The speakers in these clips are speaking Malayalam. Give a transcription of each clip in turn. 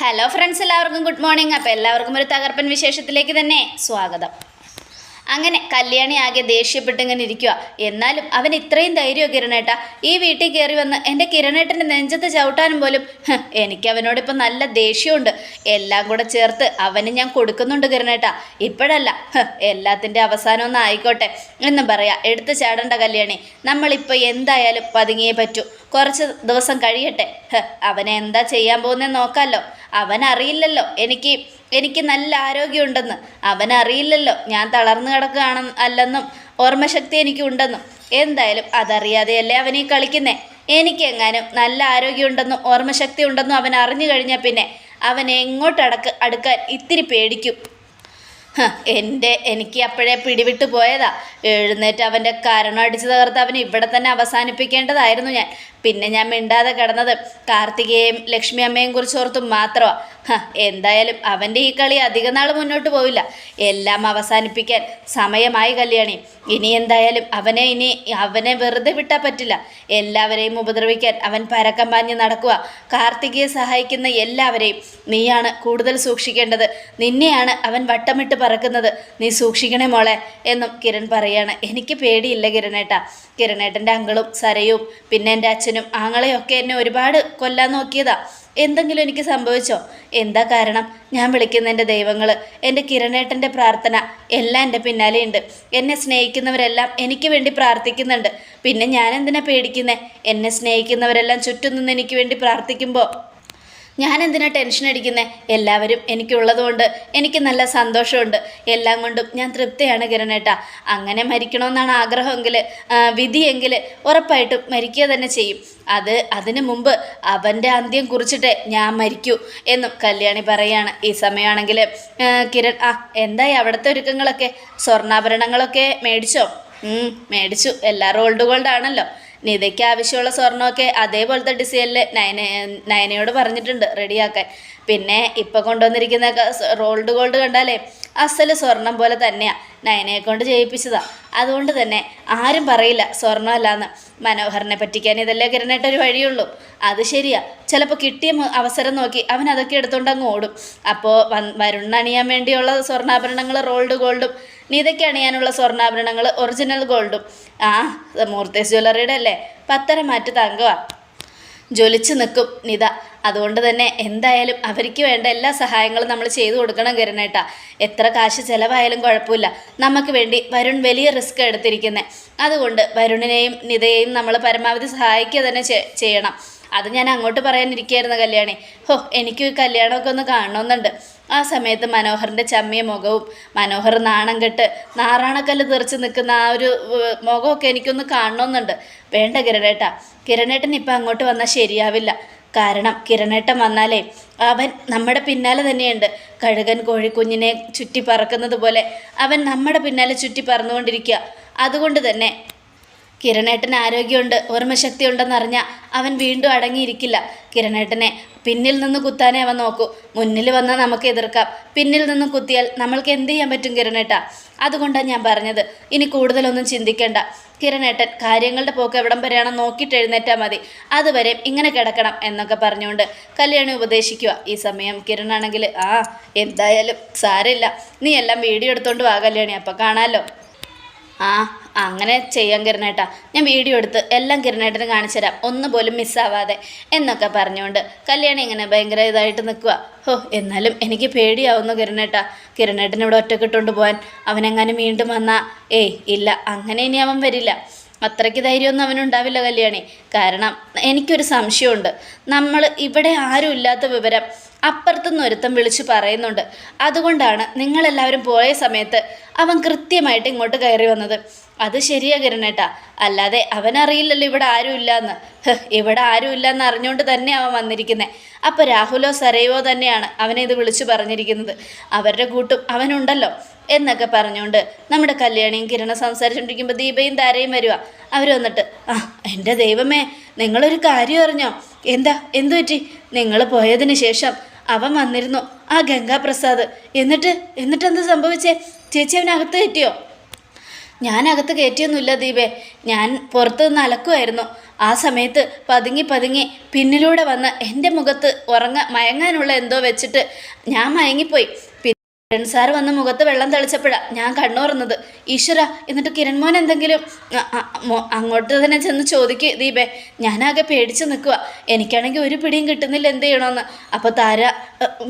ഹലോ ഫ്രണ്ട്സ് എല്ലാവർക്കും ഗുഡ് മോർണിംഗ് അപ്പോൾ എല്ലാവർക്കും ഒരു തകർപ്പൻ വിശേഷത്തിലേക്ക് തന്നെ സ്വാഗതം. അങ്ങനെ കല്യാണി ആകെ ദേഷ്യപ്പെട്ടിങ്ങനെ ഇരിക്കുക എന്നാലും അവൻ ഇത്രയും ധൈര്യമോ കിരണേട്ട. ഈ വീട്ടിൽ കയറി വന്ന് എന്റെ കിരണേട്ടന്റെ നെഞ്ചത്ത് ചവിട്ടാനും പോലും എനിക്ക് അവനോടിപ്പോൾ നല്ല ദേഷ്യമുണ്ട്. എല്ലാം കൂടെ ചേർത്ത് അവന് ഞാൻ കൊടുക്കുന്നുണ്ട് കിരണേട്ട. ഇപ്പോഴല്ല എല്ലാത്തിന്റെ അവസാനം ഒന്ന് ആയിക്കോട്ടെ. എന്നും പറയാം എടുത്ത് ചാടേണ്ട കല്യാണി. നമ്മളിപ്പോൾ എന്തായാലും പതുങ്ങിയേ പറ്റൂ. കുറച്ച് ദിവസം കഴിയട്ടെ. അവനെ എന്താ ചെയ്യാൻ പോകുന്നത് നോക്കാമല്ലോ അവനറിയില്ലല്ലോ എനിക്ക് എനിക്ക് നല്ല ആരോഗ്യമുണ്ടെന്ന്. അവനറിയില്ലല്ലോ ഞാൻ തളർന്നു കിടക്കുകയാണ് അല്ലെന്നും ഓർമ്മശക്തി എനിക്കുണ്ടെന്നും. എന്തായാലും അതറിയാതെയല്ലേ അവനെ കളിക്കുന്നേ? എനിക്കെങ്ങാനും നല്ല ആരോഗ്യമുണ്ടെന്നും ഓർമ്മശക്തി ഉണ്ടെന്നും അവൻ അറിഞ്ഞു കഴിഞ്ഞാൽ പിന്നെ അവൻ എങ്ങോട്ടടക്ക് അടുക്കാൻ ഇത്തിരി പേടിക്കും. എന്റെ എനിക്ക് അപ്പോഴേ പിടിവിട്ട് പോയതാ. എഴുന്നേറ്റ് അവന്റെ കാരണം അടിച്ചു തകർത്ത് അവൻ ഇവിടെ തന്നെ അവസാനിപ്പിക്കേണ്ടതായിരുന്നു ഞാൻ. പിന്നെ ഞാൻ മിണ്ടാതെ കിടന്നത് കാർത്തികയെയും ലക്ഷ്മി അമ്മയും കുറിച്ച് ഓർത്തും മാത്രമാണ് എന്തായാലും അവന്റെ ഈ കളി അധിക നാൾ മുന്നോട്ട് പോവില്ല. എല്ലാം അവസാനിപ്പിക്കാൻ സമയമായി കല്യാണി. ഇനി എന്തായാലും അവനെ ഇനി അവനെ വെറുതെ വിട്ടാൽ പറ്റില്ല. എല്ലാവരെയും ഉപദ്രവിക്കാൻ അവൻ പരക്കം പാഞ്ഞ് നടക്കുക കാർത്തികയെ സഹായിക്കുന്ന എല്ലാവരെയും നീയാണ് കൂടുതൽ സൂക്ഷിക്കേണ്ടത്. നിന്നെയാണ് അവൻ വട്ടമിട്ട് പറക്കുന്നത്. നീ സൂക്ഷിക്കണേ മോളെ എന്നും കിരൺ പറയാണ്. എനിക്ക് പേടിയില്ല കിരണേട്ട. കിരണേട്ടന്റെ അങ്കളും സരയും പിന്നെ എന്റെ അച്ഛനും ആങ്ങളെയൊക്കെ എന്നെ ഒരുപാട് കൊല്ലാൻ നോക്കിയതാ. എന്തെങ്കിലും എനിക്ക് സംഭവിച്ചോ? എന്താ കാരണം? ഞാൻ വിളിക്കുന്ന എന്റെ ദൈവങ്ങൾ എന്റെ കിരണേട്ടന്റെ പ്രാർത്ഥന എല്ലാം എന്റെ പിന്നാലെയുണ്ട്. എന്നെ സ്നേഹിക്കുന്നവരെല്ലാം എനിക്ക് വേണ്ടി പ്രാർത്ഥിക്കുന്നുണ്ട്. പിന്നെ ഞാൻ എന്തിനാ പേടിക്കുന്നേ? എന്നെ സ്നേഹിക്കുന്നവരെല്ലാം ചുറ്റും നിന്ന് എനിക്ക് വേണ്ടി പ്രാർത്ഥിക്കുമ്പോൾ ഞാൻ എന്തിനാ ടെൻഷൻ അടിക്കുന്നത് എല്ലാവരും എനിക്കുള്ളതുകൊണ്ട് എനിക്ക് നല്ല സന്തോഷമുണ്ട്. എല്ലാം കൊണ്ടും ഞാൻ തൃപ്തിയാണ് കിരണേട്ട. അങ്ങനെ മരിക്കണമെന്നാണ് ആഗ്രഹമെങ്കിൽ വിധിയെങ്കിൽ ഉറപ്പായിട്ടും മരിക്കുക തന്നെ ചെയ്യും. അത് അതിന് മുമ്പ് അവന്റെ അന്ത്യം കുറിച്ചിട്ടേ ഞാൻ മരിക്കൂ എന്നും കല്യാണി പറയാണ്. ഈ സമയമാണെങ്കിൽ കിരൺ ആ എന്തായി അവിടുത്തെ ഒരുക്കങ്ങളൊക്കെ? സ്വർണാഭരണങ്ങളൊക്കെ മേടിച്ചോ? മേടിച്ചു. എല്ലാവരും ഓൾഡ് ഗോൾഡ് ആണല്ലോ. നിതയ്ക്ക് ആവശ്യമുള്ള സ്വർണമൊക്കെ അതേപോലത്തെ ഡിസൈനിൽ നയന നയനയോട് പറഞ്ഞിട്ടുണ്ട് റെഡിയാക്കാൻ. പിന്നെ ഇപ്പം കൊണ്ടുവന്നിരിക്കുന്ന റോൾഡ് ഗോൾഡ് കണ്ടാലേ അസൽ സ്വർണം പോലെ തന്നെയാണ് നയനയെ കൊണ്ട് ചെയ്യിപ്പിച്ചതാ അതുകൊണ്ട് തന്നെ ആരും പറയില്ല സ്വർണമല്ലാന്ന്. മനോഹരനെ പറ്റിക്കാൻ ഇതല്ലേ കിരണേട്ടൊരു വഴിയുള്ളൂ. അത് ശരിയാ. ചിലപ്പോൾ കിട്ടിയ അവസരം നോക്കി അവൻ അതൊക്കെ എടുത്തുകൊണ്ട് അങ്ങ് ഓടും. അപ്പോൾ വരുൺ അണിയാൻ വേണ്ടിയുള്ള സ്വർണാഭരണങ്ങൾ റോൾഡ് ഗോൾഡും നീതയ്ക്ക് അണിയാനുള്ള സ്വർണാഭരണങ്ങൾ ഒറിജിനൽ ഗോൾഡും. ആ മൂർത്തേസ് ജ്വല്ലറിയുടെ അല്ലേ പത്തര മാറ്റ് തങ്കവാ. ജ്വലിച്ചു നിൽക്കും നിത. അതുകൊണ്ട് തന്നെ എന്തായാലും അവർക്ക് വേണ്ട എല്ലാ സഹായങ്ങളും നമ്മൾ ചെയ്തു കൊടുക്കണം കിരണേട്ട. എത്ര കാശ് ചിലവായാലും കുഴപ്പമില്ല. നമുക്ക് വേണ്ടി വരുൺ വലിയ റിസ്ക് എടുത്തിരിക്കുന്നത് അതുകൊണ്ട് വരുണിനെയും നിതയെയും നമ്മൾ പരമാവധി സഹായിക്കുക തന്നെ ചെയ്യണം. അത് ഞാൻ അങ്ങോട്ട് പറയാനിരിക്കുകയായിരുന്നു കല്യാണി. ഹോ എനിക്കും ഈ കല്യാണമൊക്കെ ഒന്ന് കാണണമെന്നുണ്ട്. ആ സമയത്ത് മനോഹറിന്റെ ചമ്മിയ മുഖവും മനോഹർ നാണം കെട്ട് നാറാണക്കല്ല് തെറിച്ച് നിൽക്കുന്ന ആ ഒരു മുഖമൊക്കെ എനിക്കൊന്ന് കാണണമെന്നുണ്ട് വേണ്ട കിരണേട്ട കിരണേട്ടൻ ഇപ്പം അങ്ങോട്ട് വന്നാൽ ശരിയാവില്ല. കാരണം കിരണേട്ടം വന്നാലേ അവൻ നമ്മുടെ പിന്നാലെ തന്നെയുണ്ട്. കഴുകൻ കോഴിക്കുഞ്ഞിനെ ചുറ്റി പറക്കുന്നത് പോലെ അവൻ നമ്മുടെ പിന്നാലെ ചുറ്റി പറന്നുകൊണ്ടിരിക്കുക അതുകൊണ്ട് തന്നെ കിരണേട്ടന് ആരോഗ്യമുണ്ട് ഓർമ്മശക്തി ഉണ്ടെന്നറിഞ്ഞ അവൻ വീണ്ടും അടങ്ങിയിരിക്കില്ല. കിരണേട്ടനെ പിന്നിൽ നിന്ന് കുത്താനേ അവൻ നോക്കൂ. മുന്നിൽ വന്നാൽ നമുക്ക് എതിർക്കാം. പിന്നിൽ നിന്ന് കുത്തിയാൽ നമ്മൾക്ക് എന്ത് ചെയ്യാൻ പറ്റും കിരണേട്ട? അതുകൊണ്ടാണ് ഞാൻ പറഞ്ഞത്. ഇനി കൂടുതലൊന്നും ചിന്തിക്കേണ്ട. കിരണേട്ടൻ കാര്യങ്ങളുടെ പോക്ക് എവിടം വരെയാണോ നോക്കിയിട്ട് എഴുന്നേറ്റാൽ മതി. അതുവരെ ഇങ്ങനെ കിടക്കണം എന്നൊക്കെ പറഞ്ഞുകൊണ്ട് കല്യാണി ഉപദേശിക്കുക. ഈ സമയം കിരണാണെങ്കിൽ ആ എന്തായാലും സാരമില്ല. നീ എല്ലാം വീഡിയോ എടുത്തോണ്ട് വാ കല്യാണി. അപ്പം കാണാമല്ലോ ആ അങ്ങനെ ചെയ്യാൻ കിരണേട്ടാ. ഞാൻ വീഡിയോ എടുത്ത് എല്ലാം കിരണേട്ടന് കാണിച്ചു തരാം. ഒന്നും പോലും മിസ്സാവാതെ എന്നൊക്കെ പറഞ്ഞുകൊണ്ട് കല്യാണി ഇങ്ങനെ ഭയങ്കര ഇതായിട്ട് നിൽക്കുക ഹോ എന്നാലും എനിക്ക് പേടിയാവുന്നു കിരണേട്ടാ. കിരണേട്ടൻ ഇവിടെ ഒറ്റക്കിട്ടുകൊണ്ട് പോകാൻ അവനെങ്ങാനും വീണ്ടും വന്നാ? ഏയ് ഇല്ല അങ്ങനെ ഇനി അവൻ വരില്ല. അത്രയ്ക്ക് ധൈര്യമൊന്നും അവനുണ്ടാവില്ല കല്യാണി. കാരണം എനിക്കൊരു സംശയമുണ്ട്. നമ്മൾ ഇവിടെ ആരും ഇല്ലാത്ത വിവരം അപ്പുറത്തുനിന്ന് ഒരുത്തം വിളിച്ചു പറയുന്നുണ്ട്. അതുകൊണ്ടാണ് നിങ്ങളെല്ലാവരും പോയ സമയത്ത് അവൻ കൃത്യമായിട്ട് ഇങ്ങോട്ട് കയറി വന്നത്. അത് ശരിയാ കിരണേട്ടാ. അല്ലാതെ അവനറിയില്ലല്ലോ ഇവിടെ ആരും ഹ്, ഇവിടെ ആരും ഇല്ലാന്ന് അറിഞ്ഞുകൊണ്ട് തന്നെ അവൻ വന്നിരിക്കുന്നത് അപ്പോൾ രാഹുലോ സരയോ തന്നെയാണ് അവനെ ഇത് വിളിച്ചു പറഞ്ഞിരിക്കുന്നത്. അവരുടെ കൂട്ടും അവനുണ്ടല്ലോ എന്നൊക്കെ പറഞ്ഞുകൊണ്ട് നമ്മുടെ കല്യാണിയും കിരണ സംസാരിച്ചുകൊണ്ടിരിക്കുമ്പോൾ ദീപയും താരയും വരുക അവർ വന്നിട്ട് ആ എന്റെ ദൈവമേ നിങ്ങളൊരു കാര്യം അറിഞ്ഞോ? എന്താ എന്തു പറ്റി നിങ്ങൾ പോയതിന് ശേഷം അവൻ വന്നിരുന്നു. ആ ഗംഗാപ്രസാദ്. എന്നിട്ട് എന്നിട്ട് എന്താ സംഭവിച്ചേ? ചേച്ചി അവനകത്ത് കയറ്റിയോ? ഞാൻ അകത്ത് കയറ്റിയൊന്നുമില്ല ദീപേ. ഞാൻ പുറത്ത് നിന്ന് അലക്കുമായിരുന്നു. ആ സമയത്ത് പതുങ്ങി പതുങ്ങി പിന്നിലൂടെ വന്ന് എന്റെ മുഖത്ത് ഉറങ്ങ മയങ്ങാനുള്ള എന്തോ വെച്ചിട്ട് ഞാൻ മയങ്ങിപ്പോയി. കിരൺ സാർ വന്ന് മുഖത്ത് വെള്ളം തെളിച്ചപ്പോഴാണ് ഞാൻ കണ്ണോർന്നത് ഈശ്വര എന്നിട്ട് കിരൺ മോൻ എന്തെങ്കിലും അങ്ങോട്ട് തന്നെ ചെന്ന് ചോദിക്കുക ദീപേ. ഞാനാകെ പേടിച്ച് നിൽക്കുക എനിക്കാണെങ്കിൽ ഒരു പിടിയും കിട്ടുന്നില്ല എന്ത് ചെയ്യണമെന്ന് അപ്പോൾ താര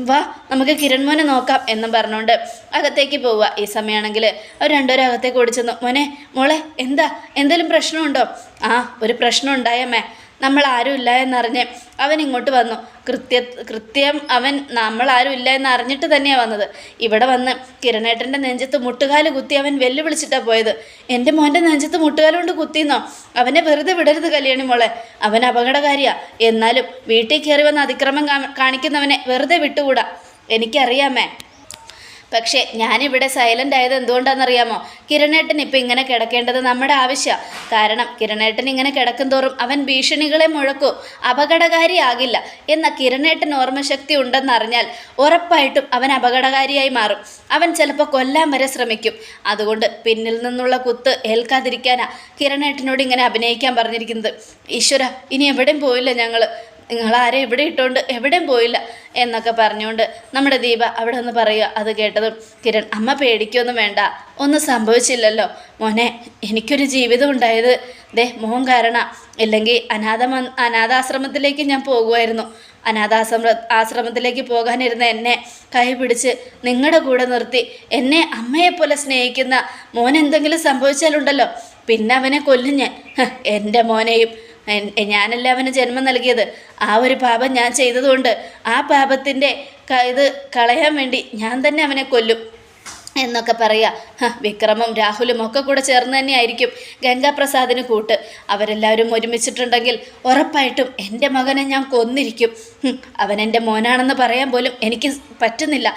വാ നമുക്ക് കിരൺ മോനെ നോക്കാം എന്നും പറഞ്ഞുകൊണ്ട് അകത്തേക്ക് പോവുക ഈ സമയമാണെങ്കിൽ അവർ രണ്ടുപേരും അകത്തേക്ക് ഓടിച്ചെന്നു. മോനെ മോളെ എന്താ? എന്തെങ്കിലും പ്രശ്നമുണ്ടോ? ആ ഒരു പ്രശ്നം ഉണ്ടായമ്മേ നമ്മൾ ആരും ഇല്ല എന്നറിഞ്ഞ് അവൻ ഇങ്ങോട്ട് വന്നു. കൃത്യ കൃത്യം അവൻ നമ്മൾ ആരും ഇല്ല എന്ന് അറിഞ്ഞിട്ട് തന്നെയാണ് വന്നത്. ഇവിടെ വന്ന് കിരണേട്ടന്റെ നെഞ്ചത്ത് മുട്ടുകാൽ കുത്തി അവൻ വെല്ലുവിളിച്ചിട്ടാണ് പോയത്. എന്റെ മോന്റെ നെഞ്ചത്ത് മുട്ടുകാൽ കൊണ്ട് കുത്തിന്നോ? അവനെ വെറുതെ വിടരുത് കല്യാണി മോളെ. അവൻ അപകടകാരിയാ. എന്നാലും വീട്ടിൽ കയറി വന്ന് അതിക്രമം കാണിക്കുന്നവനെ വെറുതെ വിട്ടുകൂടാ. എനിക്കറിയാമേ പക്ഷേ ഞാനിവിടെ സൈലന്റ് ആയത് എന്തുകൊണ്ടാണെന്നറിയാമോ? കിരണേട്ടൻ ഇപ്പം ഇങ്ങനെ കിടക്കേണ്ടത് നമ്മുടെ ആവശ്യമാണ് കാരണം കിരണേട്ടൻ ഇങ്ങനെ കിടക്കും തോറും അവൻ ഭീഷണികളെ മുഴക്കൂ. അപകടകാരിയാകില്ല. എന്ന കിരണേട്ടൻ ഓർമ്മശക്തി ഉണ്ടെന്നറിഞ്ഞാൽ ഉറപ്പായിട്ടും അവൻ അപകടകാരിയായി മാറും. അവൻ ചിലപ്പോൾ കൊല്ലാൻ വരെ ശ്രമിക്കും. അതുകൊണ്ട് പിന്നിൽ നിന്നുള്ള കുത്ത് ഏൽക്കാതിരിക്കാനാ കിരണേട്ടനോട് ഇങ്ങനെ അഭിനയിക്കാൻ പറഞ്ഞിരിക്കുന്നത്. ഈശ്വര ഇനി എവിടെയും പോയില്ല ഞങ്ങൾ നിങ്ങളാരെ എവിടെ ഇട്ടുകൊണ്ട് എവിടെയും പോയില്ല എന്നൊക്കെ പറഞ്ഞുകൊണ്ട് നമ്മുടെ ദീപ അവിടെ ഒന്ന് പറയുക അത് കേട്ടതും കിരൺ അമ്മ പേടിക്കൊന്നും വേണ്ട. ഒന്നും സംഭവിച്ചില്ലല്ലോ. മോനെ എനിക്കൊരു ജീവിതം ഉണ്ടായത് ദേ മോൻ കാരണ. ഇല്ലെങ്കിൽ അനാഥ അനാഥാശ്രമത്തിലേക്ക് ഞാൻ പോകുമായിരുന്നു അനാഥാശ്രമ ആശ്രമത്തിലേക്ക് പോകാനിരുന്ന എന്നെ കൈപിടിച്ച് നിങ്ങളുടെ കൂടെ നിർത്തി എന്നെ അമ്മയെപ്പോലെ സ്നേഹിക്കുന്ന മോൻ എന്തെങ്കിലും സംഭവിച്ചാലുണ്ടല്ലോ. പിന്നെ അവനെ കൊല്ലും ഞാൻ. എന്റെ മോനെയും ഞാനല്ല അവന് ജന്മം നൽകിയത്? ആ ഒരു പാപം ഞാൻ ചെയ്തതുകൊണ്ട് ആ പാപത്തിന്റെ ഇത് കളയാൻ വേണ്ടി ഞാൻ തന്നെ അവനെ കൊല്ലും എന്നൊക്കെ പറയുക വിക്രമും രാഹുലും ഒക്കെ കൂടെ ചേർന്ന് തന്നെയായിരിക്കും ഗംഗാപ്രസാദിന് കൂട്ട്. അവരെല്ലാവരും ഒരുമിച്ചിട്ടുണ്ടെങ്കിൽ ഉറപ്പായിട്ടും എന്റെ മകനെ ഞാൻ കൊന്നിരിക്കും. അവൻ എന്റെ മോനാണെന്ന് പറയാൻ പോലും എനിക്ക് പറ്റുന്നില്ല.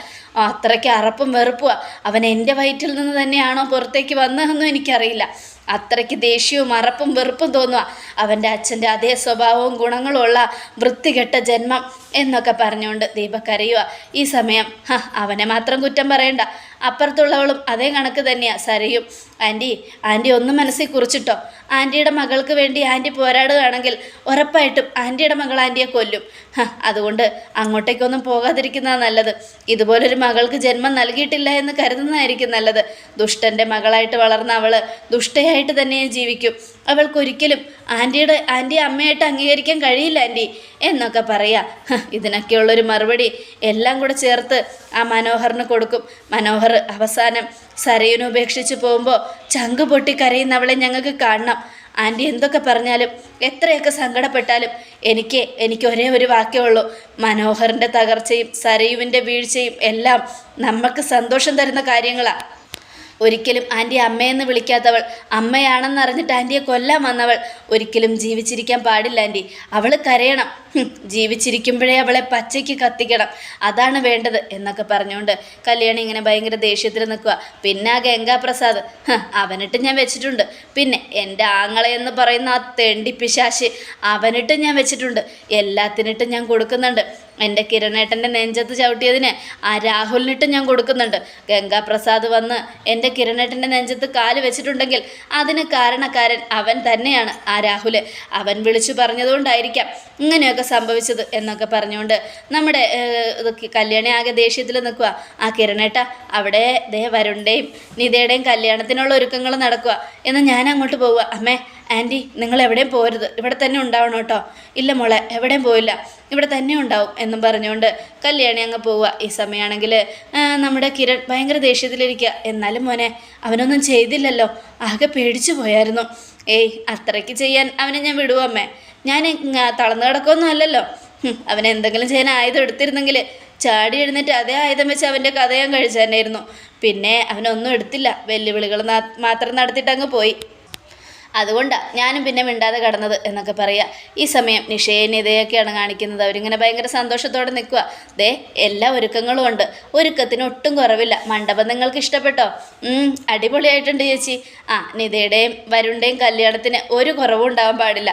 അത്രയ്ക്ക് അറപ്പും വെറുപ്പുമാണ് അവൻ എന്റെ വയറ്റിൽ നിന്ന് തന്നെയാണോ പുറത്തേക്ക് വന്നതെന്നും എനിക്കറിയില്ല. അത്രയ്ക്ക് ദേഷ്യവും അറപ്പും വെറുപ്പും തോന്നുക. അവന്റെ അച്ഛന്റെ അതേ സ്വഭാവവും ഗുണങ്ങളുമുള്ള വൃത്തികെട്ട ജന്മം എന്നൊക്കെ പറഞ്ഞുകൊണ്ട് ദീപക് കരയുക. ഈ സമയം അവനെ മാത്രം കുറ്റം പറയണ്ട. അപ്പുറത്തുള്ളവളും അതേ കണക്ക് തന്നെയാണ് സരയും. ആന്റി ആന്റി ഒന്ന് മനസ്സിൽ കുറിച്ചിട്ടോ. ആന്റിയുടെ മകൾക്ക് വേണ്ടി ആന്റി പോരാടുകയാണെങ്കിൽ ഉറപ്പായിട്ടും ആന്റിയുടെ മകൾ ആന്റിയെ കൊല്ലും. അതുകൊണ്ട് അങ്ങോട്ടേക്കൊന്നും പോകാതിരിക്കുന്നതാണ് നല്ലത്. ഇതുപോലൊരു മകൾക്ക് ജന്മം നൽകിയിട്ടില്ല എന്ന് കരുതുന്നതായിരിക്കും നല്ലത്. ദുഷ്ടന്റെ മകളായിട്ട് വളർന്ന അവൾ ദുഷ്ടയായിട്ട് തന്നെ ജീവിക്കും. അവൾക്കൊരിക്കലും ആന്റിയുടെ ആന്റി അമ്മയായിട്ട് അംഗീകരിക്കാൻ കഴിയില്ല ആന്റി എന്നൊക്കെ പറയാം. ഇതിനൊക്കെയുള്ളൊരു മറുപടി എല്ലാം കൂടെ ചേർത്ത് ആ മനോഹറിന് കൊടുക്കും. മനോഹർ അവസാനം സരയുനെ ഉപേക്ഷിച്ച് പോകുമ്പോൾ ചങ്ക് പൊട്ടി കരയുന്നവളെ ഞങ്ങൾക്ക് കാണണം. ആന്റി എന്തൊക്കെ പറഞ്ഞാലും എത്രയൊക്കെ സങ്കടപ്പെട്ടാലും എനിക്ക് എനിക്ക് ഒരേ ഒരു വാക്കേ ഉള്ളൂ. മനോഹറിന്റെ തകർച്ചയും സരയുവിന്റെ വീഴ്ചയും എല്ലാം നമുക്ക് സന്തോഷം തരുന്ന കാര്യങ്ങളാണ് ഒരിക്കലും ആന്റി അമ്മയെന്ന് വിളിക്കാത്തവൾ അമ്മയാണെന്ന് അറിഞ്ഞിട്ട് ആന്റിയെ കൊല്ലാൻ വന്നവൾ. ഒരിക്കലും ജീവിച്ചിരിക്കാൻ പാടില്ല ആന്റി അവൾ കരയണം. ജീവിച്ചിരിക്കുമ്പോഴേ അവളെ പച്ചയ്ക്ക് കത്തിക്കണം. അതാണ് വേണ്ടത് എന്നൊക്കെ പറഞ്ഞുകൊണ്ട് കല്യാണി ഇങ്ങനെ ഭയങ്കര ദേഷ്യത്തിൽ നിൽക്കുക പിന്നെ ആ ഗംഗാപ്രസാദ് അവനിട്ട് ഞാൻ വെച്ചിട്ടുണ്ട്. പിന്നെ എന്റെ ആങ്ങളെ എന്ന് പറയുന്ന ആ തെണ്ടി പിശാശ് അവനിട്ട് ഞാൻ വെച്ചിട്ടുണ്ട്. എല്ലാത്തിനിട്ടും ഞാൻ കൊടുക്കുന്നുണ്ട്. എന്റെ കിരണേട്ടന്റെ നെഞ്ചത്ത് ചവിട്ടിയതിന് ആ രാഹുലിനിട്ട് ഞാൻ കൊടുക്കുന്നുണ്ട്. ഗംഗാപ്രസാദ് വന്ന് എന്റെ കിരണേട്ടന്റെ നെഞ്ചത്ത് കാൽ വെച്ചിട്ടുണ്ടെങ്കിൽ അതിന് കാരണക്കാരൻ അവൻ തന്നെയാണ് ആ രാഹുൽ അവൻ വിളിച്ചു പറഞ്ഞതുകൊണ്ടായിരിക്കാം ഇങ്ങനെയൊക്കെ സംഭവിച്ചത് എന്നൊക്കെ പറഞ്ഞുകൊണ്ട് നമ്മുടെ കല്യാണി ആകെ ദേഷ്യത്തിൽ നിൽക്കുക ആ കിരണേട്ട അവിടെ ദേ വരുണ്ടേയും നിതയുടെയും കല്യാണത്തിനുള്ള ഒരുക്കങ്ങൾ നടക്കുക എന്ന് ഞാൻ അങ്ങോട്ട് പോവുക അമ്മേ ആന്റി നിങ്ങൾ എവിടെയും പോരുത്. ഇവിടെ തന്നെ ഉണ്ടാവണം കേട്ടോ. ഇല്ല മോളെ എവിടെയും പോയില്ല ഇവിടെ തന്നെ ഉണ്ടാവും എന്നും പറഞ്ഞുകൊണ്ട് കല്യാണി അങ്ങ് പോവുക. ഈ സമയമാണെങ്കിൽ നമ്മുടെ കിരൺ ഭയങ്കര ദേഷ്യത്തിലിരിക്കുക. എന്നാലും മോനെ അവനൊന്നും ചെയ്തില്ലല്ലോ. ആകെ പേടിച്ചു പോയായിരുന്നു. ഏയ് അത്രയ്ക്ക് ചെയ്യാൻ അവനെ ഞാൻ വിടുവമ്മേ ഞാൻ തളർന്നു കിടക്കൊന്നും അല്ലല്ലോ. അവനെ എന്തെങ്കിലും ചെയ്യാൻ ആയുധം എടുത്തിരുന്നെങ്കിൽ ചാടി എഴുന്നേറ്റ് അതേ ആയുധം വെച്ച് അവന്റെ കഥ ഞാൻ കഴിച്ചു തന്നെയായിരുന്നു. പിന്നെ അവനൊന്നും എടുത്തില്ല. വെല്ലുവിളികൾ മാത്രം നടത്തിയിട്ട് അങ്ങ് പോയി. അതുകൊണ്ടാണ് ഞാനും പിന്നെ മിണ്ടാതെ കടന്നത് എന്നൊക്കെ പറയുക ഈ സമയം നിഷേനിതയൊക്കെയാണ് കാണിക്കുന്നത്. അവരിങ്ങനെ ഭയങ്കര സന്തോഷത്തോടെ നിൽക്കുക ദേ എല്ലാ ഒരുക്കങ്ങളും ഉണ്ട്. ഒരുക്കത്തിന് ഒട്ടും കുറവില്ല. മണ്ഡപം നിങ്ങൾക്ക് ഇഷ്ടപ്പെട്ടോ? അടിപൊളിയായിട്ടുണ്ട് ചേച്ചി. ആ നിതയുടെയും വരുണിന്റെയും കല്യാണത്തിന് ഒരു കുറവും ഉണ്ടാവാൻ പാടില്ല.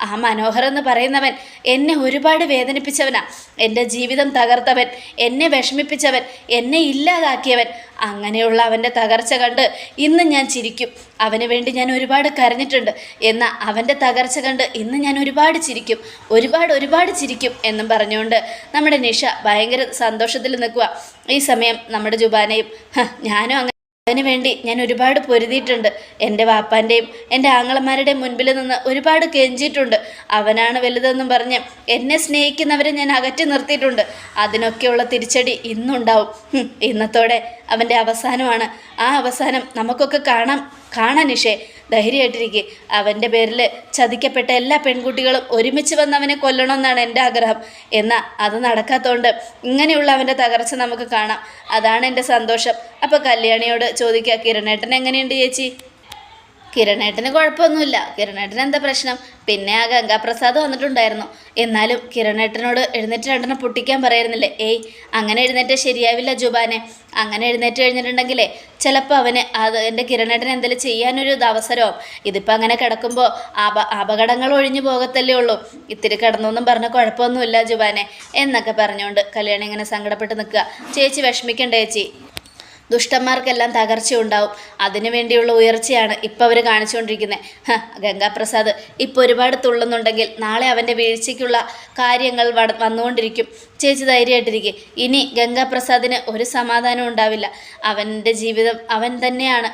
ആ മനോഹർ എന്ന് പറയുന്നവൻ എന്നെ ഒരുപാട് വേദനിപ്പിച്ചവനാ. എന്റെ ജീവിതം തകർത്തവൻ എന്നെ വിഷമിപ്പിച്ചവൻ എന്നെ ഇല്ലാതാക്കിയവൻ. അങ്ങനെയുള്ള അവന്റെ തകർച്ച കണ്ട് ഇന്ന് ഞാൻ ചിരിക്കും. അവന് വേണ്ടി ഞാൻ ഒരുപാട് കരഞ്ഞിട്ടുണ്ട്. എന്നാൽ അവന്റെ തകർച്ച കണ്ട് ഇന്ന് ഞാൻ ഒരുപാട് ചിരിക്കും. ഒരുപാട് ഒരുപാട് ചിരിക്കും എന്നും പറഞ്ഞുകൊണ്ട് നമ്മുടെ നിഷ ഭയങ്കര സന്തോഷത്തിൽ നിൽക്കുക ഈ സമയം നമ്മുടെ ജുബാനയും "ഹ, ഞാനും അങ്ങനെ അതിനു വേണ്ടി ഞാൻ ഒരുപാട് പൊരുതിയിട്ടുണ്ട്. എന്റെ വാപ്പാന്റെയും എന്റെ ആങ്ങളമാരുടെയും മുൻപിൽ നിന്ന് ഒരുപാട് കെഞ്ചിയിട്ടുണ്ട്. അവനാണ് വലുതെന്നും പറഞ്ഞ് എന്നെ സ്നേഹിക്കുന്നവരെ ഞാൻ അകറ്റി നിർത്തിയിട്ടുണ്ട്. അതിനൊക്കെയുള്ള തിരിച്ചടി ഇന്നുണ്ടാവും. ഇന്നത്തോടെ അവന്റെ അവസാനമാണ്. ആ അവസാനം നമുക്കൊക്കെ കാണാം. കാണാൻ ഇഷേ ധൈര്യമായിട്ടിരിക്കെ. അവന്റെ പേരിൽ ചതിക്കപ്പെട്ട എല്ലാ പെൺകുട്ടികളും ഒരുമിച്ച് വന്ന് അവനെ കൊല്ലണമെന്നാണ് എന്റെ ആഗ്രഹം. എന്നാൽ അത് നടക്കാത്തതുകൊണ്ട് ഇങ്ങനെയുള്ള അവന്റെ തകർച്ച നമുക്ക് കാണാം. അതാണ് എന്റെ സന്തോഷം. അപ്പോൾ കല്യാണിയോട് ചോദിക്കുക കിരണേട്ടൻ എങ്ങനെയുണ്ട് ചേച്ചി? കിരണേട്ടന് കുഴപ്പമൊന്നുമില്ല. കിരണേട്ടന് എന്താ പ്രശ്നം? പിന്നെ ആ ഗംഗാപ്രസാദ് വന്നിട്ടുണ്ടായിരുന്നു. എന്നാലും കിരണേട്ടനോട് എഴുന്നേറ്റ് രണ്ടെണ്ണം പൊട്ടിക്കാൻ പറയായിരുന്നില്ലേ? ഏയ് അങ്ങനെ എഴുന്നേറ്റ് ശരിയാവില്ല ജുബാനെ. അങ്ങനെ എഴുന്നേറ്റ് കഴിഞ്ഞിട്ടുണ്ടെങ്കിലേ ചിലപ്പോൾ അവന് അത് എന്റെ കിരണേട്ടൻ എന്തെങ്കിലും ചെയ്യാനൊരു അവസരവും. ഇതിപ്പോൾ അങ്ങനെ കിടക്കുമ്പോൾ അപ അപകടങ്ങൾ ഒഴിഞ്ഞു പോകത്തല്ലേ ഉള്ളൂ. ഇത്തിരി കിടന്നൊന്നും പറഞ്ഞ കുഴപ്പമൊന്നുമില്ല ജുബാനെ. എന്നൊക്കെ പറഞ്ഞുകൊണ്ട് കല്യാണം ഇങ്ങനെ സങ്കടപ്പെട്ട് നിൽക്കുക. ചേച്ചി വിഷമിക്കണ്ട ചേച്ചി. ദുഷ്ടന്മാർക്കെല്ലാം അതിനു വേണ്ടിയുള്ള ഉയർച്ചയാണ് ഇപ്പോൾ അവർ കാണിച്ചുകൊണ്ടിരിക്കുന്നത് ഗംഗാപ്രസാദ് ഇപ്പോൾ ഒരുപാട് തുള്ളുന്നുണ്ടെങ്കിൽ നാളെ അവന്റെ വീഴ്ചയ്ക്കുള്ള കാര്യങ്ങൾ വന്നുകൊണ്ടിരിക്കും. ചേച്ചി ധൈര്യമായിട്ടിരിക്കും. ഇനി ഗംഗാപ്രസാദിന് ഒരു സമാധാനം ഉണ്ടാവില്ല. അവന്റെ ജീവിതം അവൻ തന്നെയാണ്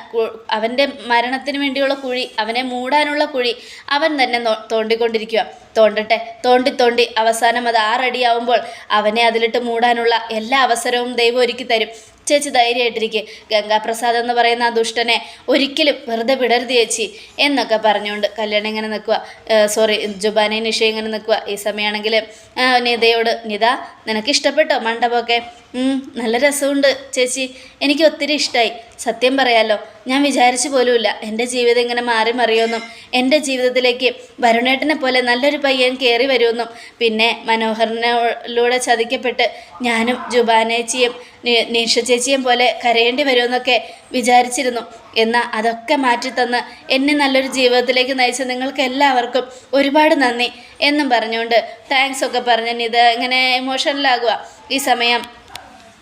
അവന്റെ മരണത്തിന് വേണ്ടിയുള്ള കുഴി അവനെ മൂടാനുള്ള കുഴി അവൻ തന്നെ തോണ്ടിക്കൊണ്ടിരിക്കുക തോണ്ടട്ടെ തോണ്ടി തോണ്ടി അവസാനം അത് ആറടിയാവുമ്പോൾ അവനെ അതിലിട്ട് മൂടാനുള്ള എല്ലാ അവസരവും ദൈവം ഒരുക്കി തരും ചേച്ചി ധൈര്യമായിട്ടിരിക്കുക ഗംഗാപ്രസാദ് എന്ന് പറയുന്ന ആ ദുഷ്ടനെ ഒരിക്കലും വെറുതെ വിടരുത് ചേച്ചി എന്നൊക്കെ പറഞ്ഞുകൊണ്ട് കല്യാണം ഇങ്ങനെ നിൽക്കുക സോറി ജുബാനെ നിഷ ഇങ്ങനെ നിൽക്കുക ഈ സമയമാണെങ്കിൽ നിതയോട് നിത നിനക്ക് ഇഷ്ടപ്പെട്ടോ മണ്ഡപമൊക്കെ നല്ല രസമുണ്ട് ചേച്ചി. എനിക്ക് ഒത്തിരി ഇഷ്ടമായി സത്യം പറയാലോ ഞാൻ വിചാരിച്ചു പോലുമില്ല. എന്റെ ജീവിതം ഇങ്ങനെ മാറി മറിയുമെന്നും എന്റെ ജീവിതത്തിലേക്ക് വരുണേട്ടനെ പോലെ നല്ലൊരു പയ്യൻ കയറി വരുമെന്നും. പിന്നെ മനോഹരനിലൂടെ ചതിക്കപ്പെട്ട് ഞാനും ജുബാനേച്ചിയും നിഷ ചേച്ചിയെ പോലെ കരയേണ്ടി വരുമെന്നൊക്കെ വിചാരിച്ചിരുന്നു. എന്നാൽ അതൊക്കെ മാറ്റിത്തന്ന് എന്നെ നല്ലൊരു ജീവിതത്തിലേക്ക് നയിച്ച നിങ്ങൾക്ക് എല്ലാവർക്കും ഒരുപാട് നന്ദി എന്നും പറഞ്ഞുകൊണ്ട് താങ്ക്സ് ഒക്കെ പറഞ്ഞ് ഇത് ഇങ്ങനെ ഇമോഷണലാകുക ഈ സമയം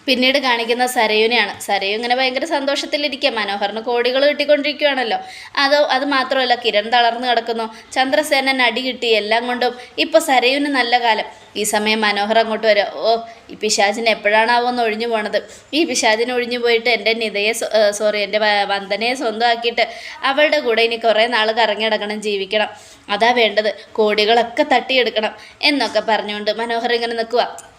പിന്നീട് കാണിക്കുന്ന സരയുനെയാണ്. സരയു ഇങ്ങനെ ഭയങ്കര സന്തോഷത്തിലിരിക്കുക മനോഹറിന് കോടികൾ കിട്ടിക്കൊണ്ടിരിക്കുകയാണല്ലോ അതോ അത് മാത്രമല്ല കിരൺ തളർന്നു കിടക്കുന്നു. ചന്ദ്രസേനൻ അടി കിട്ടി എല്ലാം കൊണ്ടും. ഇപ്പോൾ സരയുന് നല്ല കാലം. ഈ സമയം മനോഹർ അങ്ങോട്ട് വരിക ഓ ഈ പിശാചിന് എപ്പോഴാണാവോ എന്ന് ഒഴിഞ്ഞു പോണത്. ഈ പിശാചിന് ഒഴിഞ്ഞു പോയിട്ട് എന്റെ നിതയെ സോറി എന്റെ വന്ദനയെ സ്വന്തമാക്കിയിട്ട് അവളുടെ കൂടെ ഇനി കുറേ നാൾ കറങ്ങി നടക്കണം ജീവിക്കണം. അതാ വേണ്ടത്. കോടികളൊക്കെ തട്ടിയെടുക്കണം എന്നൊക്കെ പറഞ്ഞുകൊണ്ട് മനോഹർ ഇങ്ങനെ നിൽക്കുക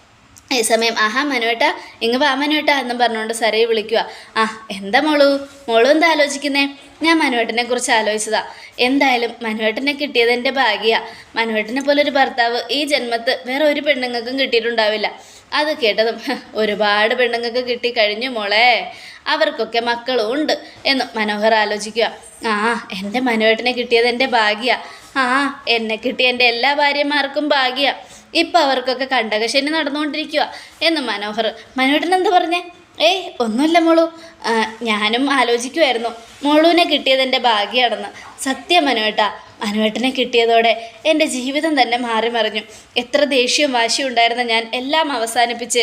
സമയം. ആഹാ മനുവേട്ട. ഇങ്ങ് വാ മനുവേട്ട എന്നും പറഞ്ഞുകൊണ്ട് സരയെ വിളിക്കുക ആ എന്താ മോളു? മോളു എന്താ ആലോചിക്കുന്നേ? ഞാൻ മനുവേട്ടനെ കുറിച്ച് ആലോചിച്ചതാ. എന്തായാലും മനുവേട്ടനെ കിട്ടിയത് എന്റെ ഭാഗ്യ. മനുവേട്ടനെ ഒരു ഭർത്താവ് ഈ ജന്മത്ത് വേറെ ഒരു പെണ്ണുങ്ങൾക്കും കിട്ടിയിട്ടുണ്ടാവില്ല. അത് കേട്ടതും "ഹ്, ഒരുപാട് പെണ്ണുങ്ങൾക്ക് കിട്ടി കഴിഞ്ഞു മോളെ. അവർക്കൊക്കെ മക്കളും ഉണ്ട് എന്ന് മനോഹർ ആലോചിക്കുക ആ എന്റെ മനുവേട്ടനെ കിട്ടിയത് എന്റെ ഭാഗ്യ. ആ എന്നെ കിട്ടിയ എന്റെ എല്ലാ ഭാര്യമാർക്കും ഭാഗ്യ. ഇപ്പം അവർക്കൊക്കെ കണ്ടകശനി നടന്നുകൊണ്ടിരിക്കുക എന്ന് മനോഹർ മനോഹരൻ എന്താ പറഞ്ഞേ? ഏയ് ഒന്നുമില്ല മോളു. ഞാനും ആലോചിക്കുമായിരുന്നു മോളുവിനെ കിട്ടിയത് എന്റെ ഭാഗ്യമാണെന്ന് സത്യം മനുവേട്ടാ മനുവേട്ടനെ കിട്ടിയതോടെ എന്റെ ജീവിതം തന്നെ മാറി മറിഞ്ഞു എത്ര ദേഷ്യവും വാശിയും ഉണ്ടായിരുന്ന ഞാൻ എല്ലാം അവസാനിപ്പിച്ച്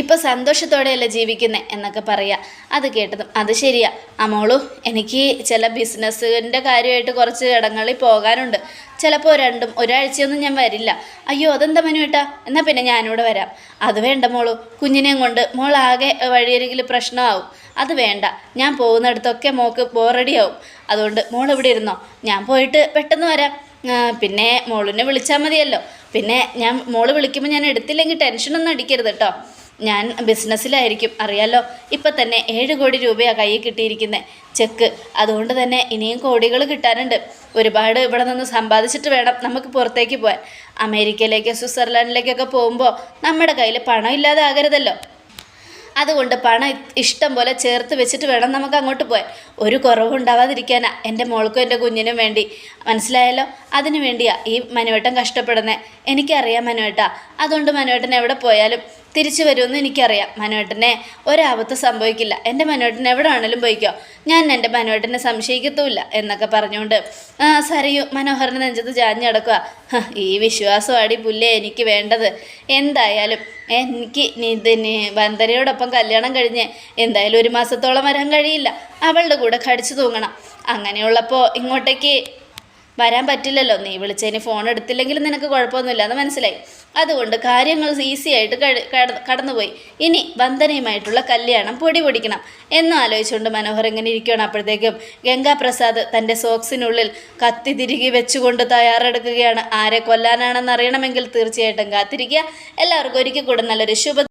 ഇപ്പം സന്തോഷത്തോടെയല്ലേ ജീവിക്കുന്നത് എന്നൊക്കെ പറയാ. അത് കേട്ടതും അത് ശരിയാ. അമോളു എനിക്ക് ചില ബിസിനസ്സിന്റെ കാര്യമായിട്ട് കുറച്ച് ഇടങ്ങളിൽ പോകാനുണ്ട്. ചിലപ്പോൾ രണ്ടും ഒരാഴ്ചയൊന്നും ഞാൻ വരില്ല. അയ്യോ അതെന്താ മനുവേട്ടാ എന്നാൽ പിന്നെ ഞാനിവിടെ വരാം. അത് വേണ്ട മോളു കുഞ്ഞിനെയും കൊണ്ട് മോൾ ആകെ വഴിയരികിൽ പ്രശ്നമാവും. അത് വേണ്ട ഞാൻ പോകുന്നിടത്തൊക്കെ മോക്ക് ബോറടിയാവും. അതുകൊണ്ട് മോൾ ഇവിടെ ഇരുന്നോ? ഞാൻ പോയിട്ട് പെട്ടെന്ന് വരാം. പിന്നെ മോളിനെ വിളിച്ചാൽ മതിയല്ലോ. പിന്നെ ഞാൻ മോൾ വിളിക്കുമ്പോൾ ഞാൻ എടുത്തില്ലെങ്കിൽ ടെൻഷനൊന്നും അടിക്കരുത് കേട്ടോ. ഞാൻ ബിസിനസ്സിലായിരിക്കും അറിയാലോ. ഇപ്പം തന്നെ ഏഴ് കോടി രൂപയാണ് കയ്യിൽ കിട്ടിയിരിക്കുന്നത് ചെക്ക്. അതുകൊണ്ട് തന്നെ ഇനിയും കോടികൾ കിട്ടാനുണ്ട്. ഒരുപാട് ഇവിടെ നിന്ന് സമ്പാദിച്ചിട്ട് വേണം നമുക്ക് പുറത്തേക്ക് പോകാൻ അമേരിക്കയിലേക്ക് സ്വിറ്റ്സർലാൻഡിലേക്കൊക്കെ പോകുമ്പോൾ നമ്മുടെ കയ്യിൽ പണം ഇല്ലാതെ ആകരുതല്ലോ. അതുകൊണ്ട് പണം ഇഷ്ടം പോലെ ചേർത്ത് വെച്ചിട്ട് വേണം നമുക്ക് അങ്ങോട്ട് പോകാൻ ഒരു കുറവും ഉണ്ടാവാതിരിക്കാനാ എന്റെ മോൾക്കും എന്റെ കുഞ്ഞിനും വേണ്ടി. മനസ്സിലായല്ലോ? അതിനു വേണ്ടിയാ ഈ മനുവേട്ടൻ കഷ്ടപ്പെടുന്നത് എനിക്കറിയാം മനുവേട്ട. അതുകൊണ്ട് മനുവേട്ടൻ എവിടെ പോയാലും തിരിച്ചു വരുമെന്ന് എനിക്കറിയാം. മനുവേട്ടനെ ഒരാപത്ത് സംഭവിക്കില്ല. എന്റെ മനുവേട്ടൻ എവിടെ ആണെങ്കിലും പോയിക്കോ. ഞാൻ എന്റെ മനുവേട്ടനെ സംശയിക്കത്തുമില്ല എന്നൊക്കെ പറഞ്ഞുകൊണ്ട് ആ സരയു മനോഹറിന്റെ നെഞ്ചത്ത് "ഹ, ഈ വിശ്വാസമാടി പുല്ലേ എനിക്ക് വേണ്ടത്. എന്തായാലും എനിക്ക് ഇതിന് വന്ദനയോടൊപ്പം കല്യാണം കഴിഞ്ഞ് എന്തായാലും ഒരു മാസത്തോളം വരാൻ കഴിയില്ല. അവളുടെ കൂടെ കടിച്ചു തൂങ്ങണം. അങ്ങനെയുള്ളപ്പോൾ ഇങ്ങോട്ടേക്ക് വരാൻ പറ്റില്ലല്ലോ. നീ വിളിച്ചതിന് ഫോൺ എടുത്തില്ലെങ്കിലും നിനക്ക് കുഴപ്പമൊന്നുമില്ല. എന്ന് മനസ്സിലായി. അതുകൊണ്ട് കാര്യങ്ങൾ ഈസി ആയിട്ട് കടന്നുപോയി. ഇനി വന്ദനയുമായിട്ടുള്ള കല്യാണം പൊടി പൊടിക്കണം. എന്നും ആലോചിച്ചുകൊണ്ട് മനോഹർ ഇങ്ങനെ ഇരിക്കുകയാണ്. അപ്പോഴത്തേക്കും ഗംഗാപ്രസാദ് തന്റെ സോക്സിനുള്ളിൽ കത്തി തിരികെ വെച്ചുകൊണ്ട് തയ്യാറെടുക്കുകയാണ്. ആരെ കൊല്ലാനാണെന്ന് അറിയണമെങ്കിൽ തീർച്ചയായിട്ടും കാത്തിരിക്കുക. എല്ലാവർക്കും ഒരിക്കൽ കൂടെ നല്ലൊരു ശുഭ